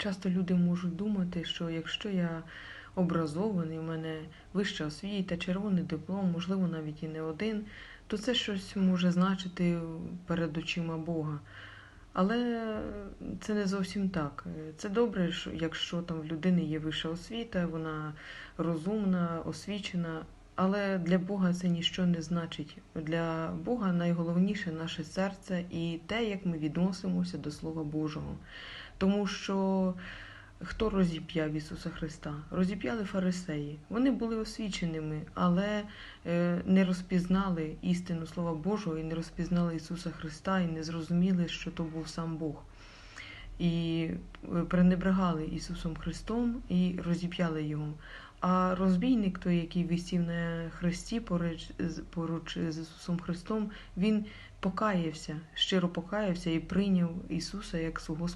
Часто люди можуть думати, що якщо я образований, у мене вища освіта, червоний диплом, можливо, навіть і не один, то це щось може значити перед очима Бога. Але це не зовсім так. Це добре, якщо там в людини є вища освіта, вона розумна, освічена. Але для Бога це ніщо не значить. Для Бога найголовніше наше серце і те, як ми відносимося до Слова Божого. Тому що хто розіп'яв Ісуса Христа? Розіп'яли фарисеї. Вони були освіченими, але е, не розпізнали істину Слова Божого і не розпізнали Ісуса Христа, і не зрозуміли, що то був сам Бог. І е, пренебрегали Ісусом Христом і розіп'яли Його. А розбійник, той, який висів на хресті поруч, поруч з Ісусом Христом, він покаявся, щиро покаявся і прийняв Ісуса як свого